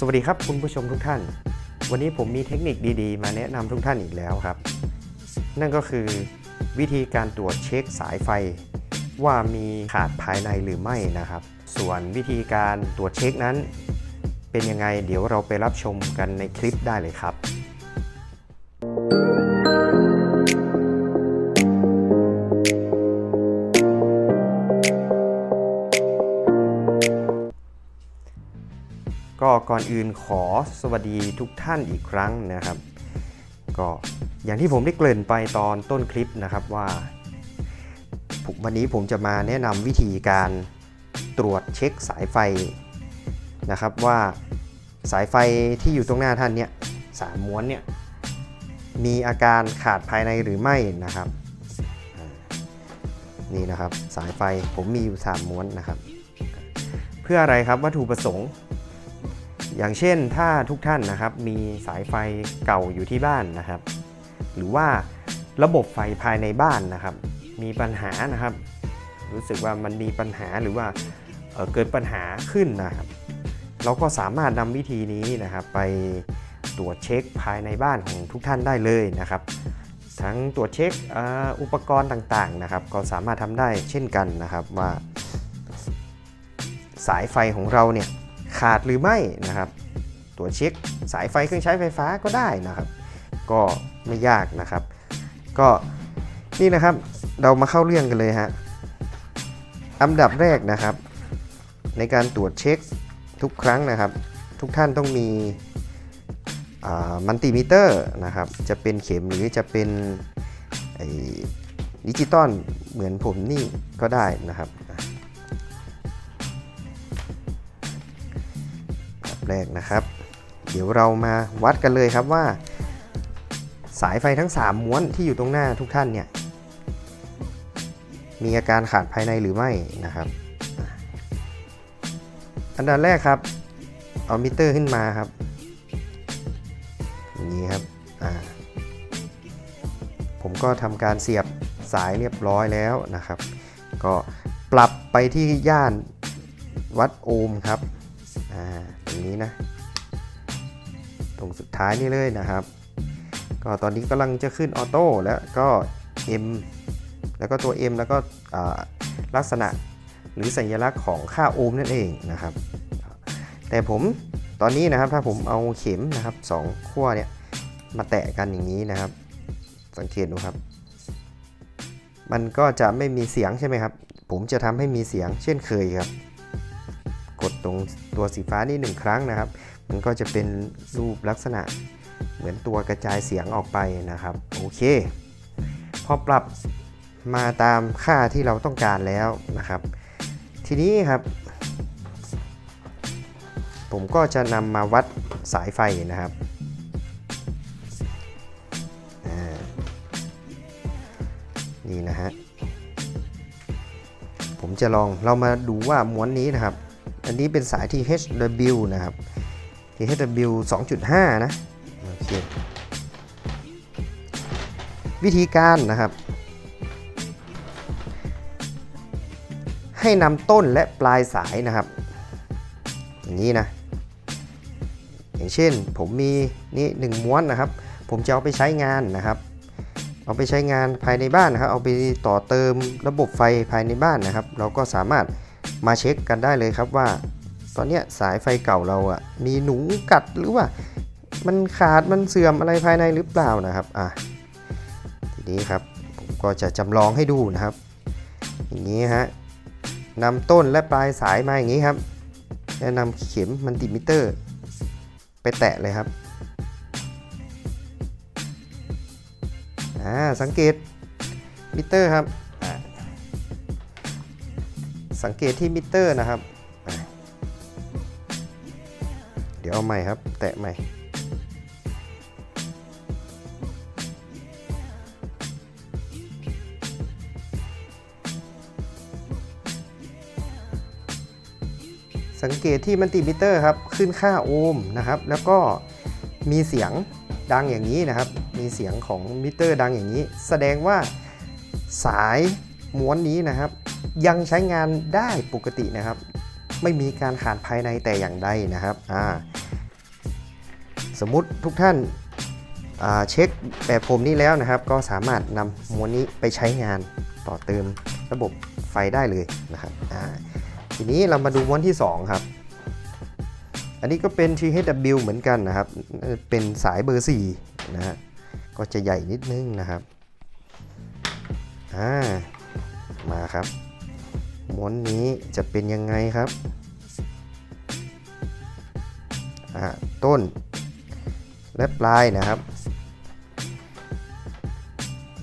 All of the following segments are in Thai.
สวัสดีครับคุณผู้ชมทุกท่าน วันนี้ผมมีเทคนิคดีๆ มาแนะนำทุกท่านอีกแล้วครับ นั่นก็คือวิธีการตรวจเช็คสายไฟ ว่ามีขาดภายในหรือไม่นะครับ ส่วนวิธีการตรวจเช็คนั้น เป็นยังไงเดี๋ยวเราไปรับชมกันในคลิปได้เลยครับ ก่อนอื่นขอสวัสดีทุกท่านอีกครั้งนะครับ ก็อย่างที่ผมได้เกริ่นไปตอนต้นคลิปนะครับว่าวันนี้ผมจะมาแนะนำวิธีการตรวจเช็คสายไฟนะครับว่าสายไฟที่อยู่ตรงหน้าท่านเนี่ยสามม้วนเนี่ยมีอาการขาดภายในหรือไม่นะครับนี่นะครับสายไฟผมมีอยู่สามม้วนนะครับ เพื่ออะไรครับวัตถุประสงค์ อย่างเช่นถ้าทุกท่านนะครับมีสายไฟเก่าอยู่ที่บ้านนะครับ หรือว่าระบบไฟภายในบ้านนะครับ มีปัญหานะครับ รู้สึกว่ามันมีปัญหาหรือว่าเเกิดปัญหาขึ้นนะครับ เราก็สามารถนำวิธีนี้นะครับ ไปตรวจเช็คภายในบ้านของทุกท่านได้เลยนะครับ ทั้งตรวจเช็คอ่ออุปกรณ์ต่างๆนะครับ ก็สามารถทำได้เช่นกันนะครับว่า สายไฟของเราเนี่ยขาดหรือไม่นะครับ ตรวจเช็คสายไฟเครื่องใช้ไฟฟ้าก็ได้นะครับ ก็ไม่ยากนะครับ ก็นี่นะครับเรามาเข้าเรื่องกันเลยฮะอันดับแรกนะครับ ในการตรวจเช็คทุกครั้งนะครับ ทุกท่านต้องมีมัลติมิเตอร์นะครับ จะเป็นเข็มหรือจะเป็นดิจิตอลเหมือนผมนี่ก็ได้นะครับแบบแรกนะครับ เดี๋ยวเรามาวัดกันเลยครับว่า สายไฟทั้ง 3 ม้วนที่อยู่ตรงหน้าทุกท่านเนี่ย มีอาการขาดภายในหรือไม่นะครับ อันดับแรกครับ เอามิเตอร์ขึ้นมาครับอย่างนี้ครับอ่าผมก็ทำการเสียบสายเรียบร้อยแล้วนะครับ ก็ปรับไปที่ย่านวัดโอห์มครับอ่าตรงนี้นะ ตรงสุดท้ายนี่เลยนะครับ ก็ตอนนี้กำลังจะขึ้นออโต้แล้วก็ M แล้วก็ตัว M แล้วก็ลักษณะหรือสัญลักษณ์ของค่าโอห์มนั่นเองนะครับ แต่ผมตอนนี้นะครับถ้าผมเอาเข็มนะครับสองขั้วเนี่ยมาแตะกันอย่างนี้นะครับ สังเกตดูครับ มันก็จะไม่มีเสียงใช่ไหมครับ ผมจะทำให้มีเสียงเช่นเคยครับ กดตรงตัวสีฟ้านี่หนึ่งครั้งนะครับ มันก็จะเป็นรูปลักษณะเหมือนตัวกระจายเสียงออกไปนะครับ โอเค พอปรับมาตามค่าที่เราต้องการแล้วนะครับ ทีนี้ครับ ผมก็จะนำมาวัดสายไฟนะครับนี่นะฮะ ผมจะลองเรามาดูว่าม้วนนี้นะครับ อันนี้เป็นสายที่ HW นะครับ ที่ HW 2.5 นะโอเควิธีการนะครับ ให้นำต้นและปลายสายนะครับ อย่างนี้นะ อย่างเช่นผมมีนี่หนึ่งม้วนนะครับ ผมจะเอาไปใช้งานนะครับ เอาไปใช้งานภายในบ้านนะครับ เอาไปต่อเติมระบบไฟภายในบ้านนะครับ เราก็สามารถมาเช็คกันได้เลยครับว่า ตอนเนี้ยสายไฟเก่าเราอะ่ะมีหนูกัดหรือว่า มันขาดมันเสื่อมอะไรภายในหรือเปล่านะครับอะทีนี้ครับผมก็จะจำลองให้ดูนะครับ อย่างนี้ฮะนำต้นและปลายสายมาอย่างนี้ครับแล้วนำเข็มมัลติมิเตอร์ ไปแตะเลยครับอ่าสังเกตมิเตอร์ครับสังเกตที่มิเตอร์นะครับ ดี๋ยวเอาใหม่ครับ แตะใหม่ สังเกตที่มัลติมิเตอร์ครับ ขึ้นค่าโอห์มนะครับ แล้วก็มีเสียงดังอย่างนี้นะครับ มีเสียงของมิเตอร์ดังอย่างนี้ แสดงว่าสายม้วนนี้นะครับ ยังใช้งานได้ปกตินะครับ ไม่มีการขาดภายในแต่อย่างใดนะครับ อ่า สมมุติทุกท่านาเช็คแบบผมนี้แล้วนะครับ ก็สามารถนำม้วนนี้ไปใช้งานต่อเติมระบบไฟได้เลยนะครับทีนี้เรามาดูม้วนที่ 2 ครับ อันนี้ก็เป็น THW เหมือนกันนะครับ เป็นสายเบอร์4นะฮะก็จะใหญ่นิดนึงนะครับอ่ามาครับ ม้วนนี้จะเป็นยังไงครับ ต้น และปลายนะครับ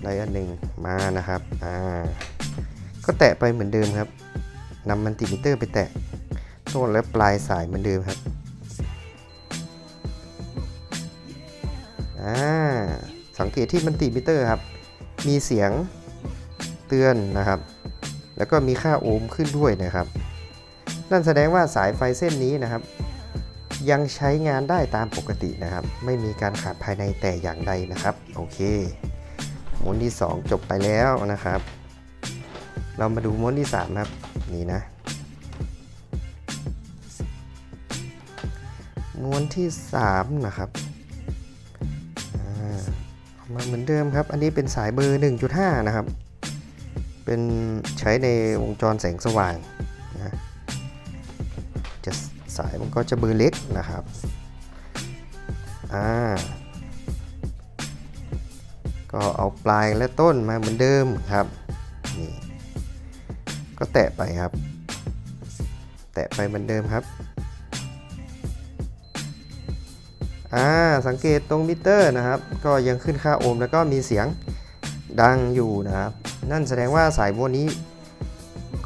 ได้อันหนึ่งมานะครับ อ่า ก็แตะไปเหมือนเดิมครับนำมันติมิเตอร์ไปแตะต้นและปลายสายเหมือนเดิมครับ อ่า สังเกตที่มันติมิเตอร์ครับ มีเสียงเตือนนะครับ แล้วก็มีค่าโอห์มขึ้นด้วยนะครับ นั่นแสดงว่าสายไฟเส้นนี้นะครับ ยังใช้งานได้ตามปกตินะครับ ไม่มีการขาดภายในแต่อย่างใดนะครับ โอเคม้วนที่ 2 จบไปแล้วนะครับ เรามาดูม้วนที่ 3 ครับ นี่นะ ม้วนที่ 3 นะครับออกมาเหมือนเดิมครับ อันนี้เป็นสายเบอร์ 1.5 นะครับ เป็นใช้ในวงจรแสงสว่าง สายมันก็จะเบอร์เล็กนะครับอ่าก็เอาปลายและต้นมาเหมือนเดิมครับนี่ก็แตะไปครับ แตะไปเหมือนเดิมครับอ่าสังเกตตรงมิเตอร์นะครับ ก็ยังขึ้นค่าโอห์มแล้วก็มีเสียงดังอยู่นะครับ นั่นแสดงว่าสายม้วนนี้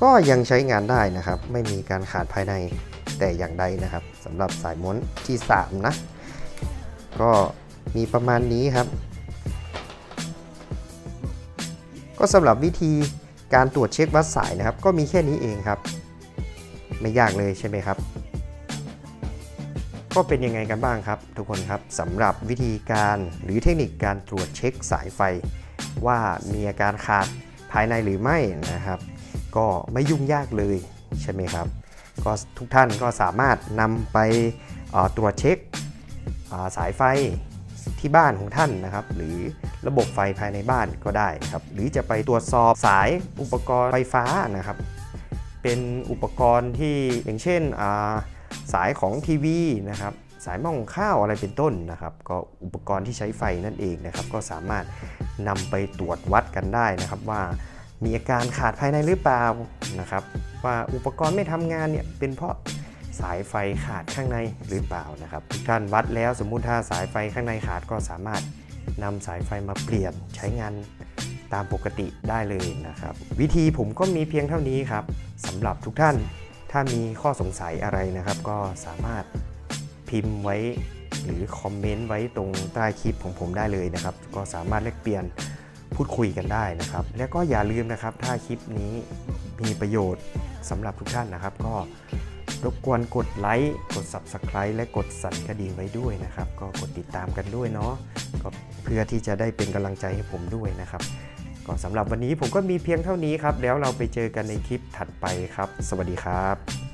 ก็ยังใช้งานได้นะครับ ไม่มีการขาดภายใน แต่อย่างใดนะครับสำหรับสายม้วนที่ 3 นะ ก็มีประมาณนี้ครับ ก็สำหรับวิธีการตรวจเช็ควัดสายนะครับ ก็มีแค่นี้เองครับ ไม่ยากเลยใช่ไหมครับ ก็เป็นยังไงกันบ้างครับ ทุกคนครับสำหรับวิธีการหรือเทคนิคการตรวจเช็คสายไฟ ว่ามีอาการขาดภายในหรือไม่นะครับ ก็ไม่ยุ่งยากเลยใช่ไหมครับ ก็ทุกท่านก็สามารถนำไปตรวจเช็คสายไฟที่บ้านของท่านนะครับ หรือระบบไฟภายในบ้านก็ได้ครับ หรือจะไปตรวจสอบสายอุปกรณ์ไฟฟ้านะครับ เป็นอุปกรณ์ที่อย่างเช่นาสายของทีวีนะครับ สายหม้องข้าวอะไรเป็นต้นนะครับ ก็อุปกรณ์ที่ใช้ไฟนั่นเองนะครับ ก็สามารถนำไปตรวจวัดกันได้นะครับว่า มีอาการขาดภายในหรือเปล่านะครับ ว่าอุปกรณ์ไม่ทำงานเนี่ยเป็นเพราะสายไฟขาดข้างในหรือเปล่านะครับท่านวัดแล้วสมมุติถ้าสายไฟข้างในขาดก็สามารถนำสายไฟมาเปลี่ยนใช้งานตามปกติได้เลยนะครับ วิธีผมก็มีเพียงเท่านี้ครับสำหรับทุกท่านถ้ามีข้อสงสัยอะไรนะครับ ก็สามารถพิมพ์ไว้หรือคอมเมนต์ไว้ตรงใต้คลิปของผมได้เลยนะครับ ก็สามารถแลกเปลี่ยน พูดคุยกันได้นะครับ แล้วก็อย่าลืมนะครับ ถ้าคลิปนี้มีประโยชน์สำหรับทุกท่านนะครับ ก็รบกวนกดไลค์กด Subscribe และกดสั่นกระดิ่งไว้ด้วยนะครับ ก็กดติดตามกันด้วยเนาะก็เพื่อที่จะได้เป็นกำลังใจให้ผมด้วยนะครับ ก็สำหรับวันนี้ผมก็มีเพียงเท่านี้ครับ แล้วเราไปเจอกันในคลิปถัดไปครับ สวัสดีครับ